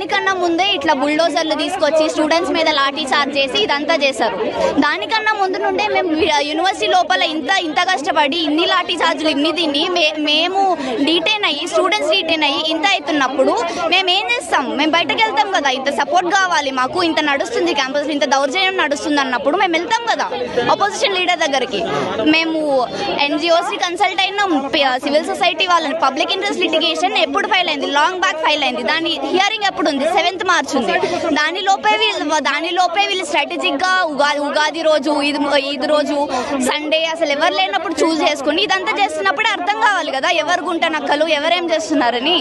దానికన్నా ముందే ఇట్లా బుల్డోజర్లు తీసుకొచ్చి స్టూడెంట్స్ మీద లాఠీ చార్జ్ చేసి ఇదంతా చేశారు. దానికన్నా ముందు నుండే మేము యూనివర్సిటీ లోపల ఇంత ఇంత కష్టపడి ఇన్ని లాఠీ చార్జ్లు ఇన్ని తిని మే- మేము డీటైన్ అయ్యి స్టూడెంట్స్ డీటైన్ అయ్యి ఇంత అవుతున్నప్పుడు మేము ఏం చేస్తాం? మేము బయటకు వెళ్తాం కదా ఇంత సపోర్ట్ కావాలి మాకు ఇంత నడుస్తుంది క్యాంపస్ ఇంత దౌర్జన్యం నడుస్తుంది అన్నప్పుడు మేము వెళ్తాం కదా అపోజిషన్ లీడర్ దగ్గరికి. మేము ఎన్జిఓసి కన్సల్ట్ అయినాం సివిల్ సొసైటీ వాళ్ళని పబ్లిక్ ఇంట్రెస్ట్ లిటిగేషన్ ఎప్పుడు ఫైల్ అయింది? లాంగ్ బ్యాక్ ఫైల్ అయింది. దాని హియరింగ్ ఎప్పుడు ఉంది. సెవెంత్ మార్చ్ ఉంది. దాని లోపే వీళ్ళు దాని లోపే వీళ్ళు స్ట్రాటజిక్గా ఉగాది ఉగాది రోజు ఇది ఈద్ రోజు సండే అసలు ఎవరు లేనప్పుడు చూస్ చేసుకుని ఇదంతా చేస్తున్నప్పుడే అర్థం కావాలి కదా. ఎవరు గుంట నక్కలు ఎవరేం చేస్తున్నారని.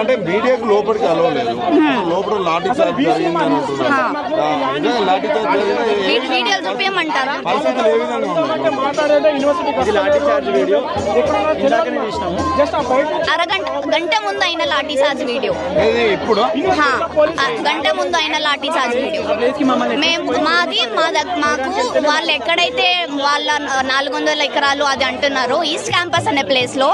అంటే మీడియాకు లోపలికి అలవలేదు లోపల లాఠీ చార్జ్ అంటున్నారు. లాఠీ చార్జ్ వీడియోలు చూపించమంటారా వీడియో జస్ట్ అరగంట గంట ముందు అయిన లాఠీ చార్జ్ వీడియో ఇప్పుడు? గంట ముందు అయిన లాఠీ చార్జ్ వీడియో మేము మాది మా మాకు వాళ్ళు ఎక్కడైతే వాళ్ళ నాలుగు వందల ఎకరాలు అది అంటున్నారో ఈస్ట్ క్యాంపస్ అనే ప్లేస్లో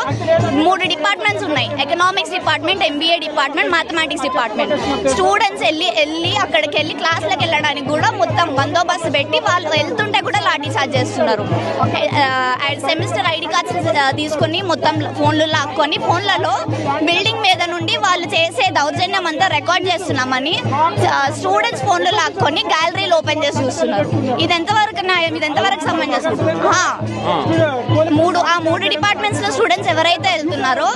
మూడు డిపార్ట్మెంట్స్ ఉన్నాయి. Economics department MBA department mathematics department students వెళ్ళి వెళ్ళి అక్కడికి వెళ్ళి క్లాస్లకు వెళ్ళడానికి కూడా మొత్తం బందోబస్తు పెట్టి వాళ్ళు వెళ్తుంటే కూడా లాఠీ చార్జ్ చేస్తున్నారు. సెమిస్టర్ ఐడి కార్డ్స్ తీసుకొని మొత్తం ఫోన్లు లాక్కొని ఫోన్లలో బిల్డింగ్ మీద నుండి వాళ్ళు చేసే దౌర్జన్యం అంతా రికార్డ్ చేస్తున్నామని స్టూడెంట్స్ ఫోన్లు లాక్కొని గ్యాలరీలు ఓపెన్ చేసి చూస్తున్నారు. ఇది ఎంతవరకు న్యాయం? ఇది ఎంతవరకు హా. మూడు ఆ మూడు డిపార్ట్మెంట్స్లో స్టూడెంట్స్ ఎవరైతే వెళ్తున్నారో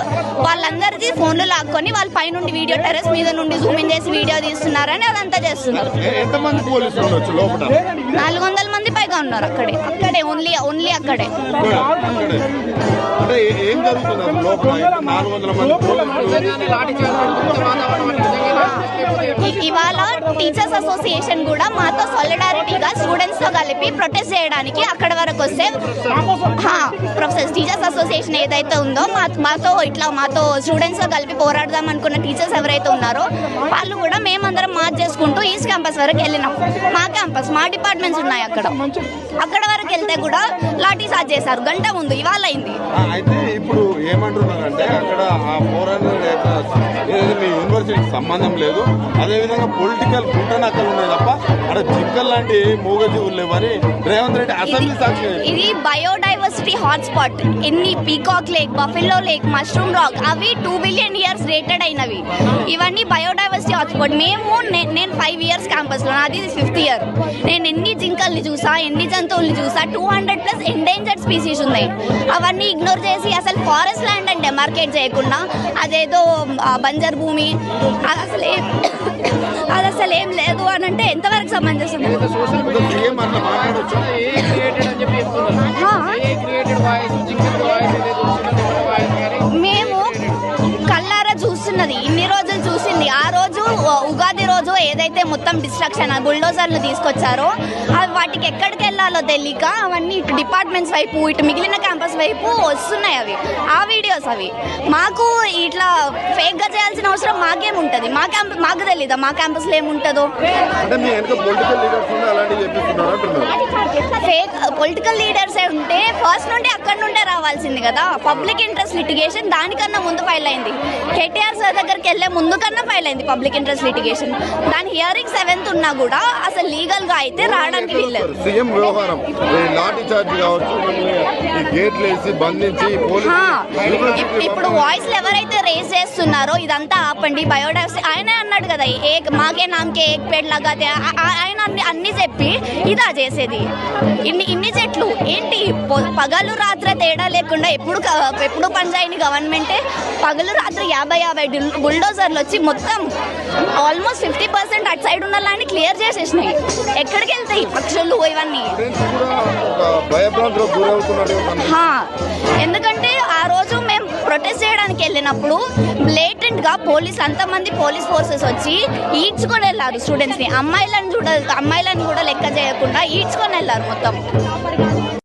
వాళ్ళందరిది ఫోన్లు లాక్కొని వాళ్ళ పై నుండి వీడియో టెరెస్ మీద నుండి జూమ్ ఇన్ చేసి వీడియో తీస్తున్నారని అదంతా చేస్తున్నారు. నాలుగు వందల మంది పైగా ఉన్నారు అక్కడే. అక్కడే ఓన్లీ ఓన్లీ అక్కడే ఇక్కడ, అక్కడే. అంటే ఏ- జరుగుతుంది లోపల నాలుగు వందల మంది ఇవాళ టీచర్స్ అసోసియేషన్ కూడా మాతో సాలిడారిటీగా స్టూడెంట్స్తో కలిపి ప్రొటెస్ట్ చేయడానికి అక్కడ వరకు వస్తే ప్రొఫెసర్స్ టీచర్స్ అసోసియేషన్ ఏదైతే ఉందో మాతో ఇట్లా మాతో స్టూడెంట్స్తో కలిపి పోరాడదాం అనుకున్న టీచర్స్ ఎవరైతే ఉన్నారో వాళ్ళు కూడా మేమందరం మార్చ్ చేసుకుంటూ ఈస్ట్ క్యాంపస్ వరకు వెళ్ళినాం. మా క్యాంపస్ మా డిపార్ట్మెంట్స్ ఉన్నాయి అక్కడ. అక్కడ వరకు వెళ్తే కూడా లాఠీ చార్జ్ చేశారు. గంట ముందు ఇవాళ అయింది. అయితే ఇప్పుడు ఏమంటున్నారంటే అక్కడ ఆ పోరాటం ఏదైతే మీ యూనివర్సిటీకి సంబంధం లేదు. అదేవిధంగా పొలిటికల్ గుంటనక్కలు ఉన్నాయి తప్ప అక్కడ జింకల్ లాంటి మూగజీవులు లేవని రేవంత్ రెడ్డి అసెంబ్లీ సాక్షి ఇది బయోడైవర్సిటీ హాట్స్పాట్ ఎన్ని peacock lake buffalo lake mushroom rock అవి టూ బిలియన్ ఇయర్స్ రేటెడ్ అయినవి. ఇవన్నీ బయోడైవర్సిటీ హాట్స్పాట్ మేము నేను ఫైవ్ ఇయర్స్ క్యాంపస్లో నాది ఫిఫ్త్ ఇయర్ నేను ఎన్ని జింకల్ని చూసా ఎన్ని జంతువుల్ని చూసా two hundred plus endangered species ఉన్నాయి. అవన్నీ ఇగ్నోర్ చేసి అసలు ఫారెస్ట్ ల్యాండ్ అంటే మార్కెట్ చేయకుండా అదేదో ఆ, బంజర్ భూమి. అది అసలు ఏం అది అసలు ఏం లేదు అని అంటే ఎంతవరకు సమంజసం? మేము కల్లారా చూస్తున్నది. ఇన్ని రోజులు చూసింది. ఆ రోజు ఉగాది రోజు ఏదైతే మొత్తం డిస్ట్రక్షన్ బుల్డోజర్లు తీసుకొచ్చారో అవి వాటికి ఎక్కడికి వెళ్ళాలో తెలియక అవన్నీ ఇటు డిపార్ట్మెంట్స్ వైపు ఇటు మిగిలిన క్యాంపస్ వైపు వస్తున్నాయి అవి. ఆ వీడియోస్ అవి. మాకు ఇట్లా ఫేక్గా చేయాల్సిన అవసరం మాకేముంటది మా క్యాంప్ మాకు తెలీదా? మా క్యాంపస్లో ఏముంటుందో ఫేక్ పొలిటికల్ లీడర్స్ ఉంటే ఫస్ట్ నుండి అక్కడ నుండే రావాల్సింది కదా. పబ్లిక్ ఇంట్రెస్ట్ లిటిగేషన్ దానికన్నా ముందు ఫైల్ అయింది. కేటీఆర్ సార్ దగ్గరికి వెళ్ళే ముందు కన్నా ఫైల్ అయింది పబ్లిక్ ఇంట్రెస్ట్ లిటిగేషన్ దాని హియరింగ్ సెవెంత్ ఉన్నా కూడా అసలు లీగల్గా అయితే రావడానికి వీల్లేదు. ఈ లాఠీ చార్జ్ కావచ్చు ఈ గేట్లు వేసి బంధించి ఇప్పుడు వాయిస్లు ఎవరైతే రేస్ చేస్తున్నారో ఇదంతా ఆపండి. బయోడైవర్సిటీ ఆయన అన్నాడు కదా ఏ మాకే నామకే ఏక్ పేడ్ లగాతే ఆ- ఆయన అన్ని అన్ని చెప్పి ఇదా చేసేది. ఇన్ని ఇన్ని చెట్లు ఏంటి పగలు రాత్రి తేడా లేకుండా ఎప్పుడు ఎప్పుడు పనిచేయని గవర్నమెంటే పగలు రాత్రి యాభై యాభై బుల్డోజర్లు వచ్చి మొత్తం ఆల్మోస్ట్ ఫిఫ్టీ పర్సెంట్ అటు సైడ్ ఉన్న ల్యాండ్ క్లియర్ చేసేసినాయి. ఎక్కడికి వెళ్తాయి పక్షులు ఇవన్నీ? కూడా ఒక భయభ్రాంతులకు ఎందుకంటే ఆ రోజు మేము ప్రొటెస్ట్ చేయడానికి వెళ్ళినప్పుడు బ్లేటెంట్గా పోలీస్ అంతమంది పోలీస్ ఫోర్సెస్ వచ్చి ఈడ్చుకొని వెళ్ళారు స్టూడెంట్స్ని. అమ్మాయిలను చూడ అమ్మాయిలను కూడా లెక్క చేయకుండా ఈడ్చుకొని వెళ్ళారు మొత్తం.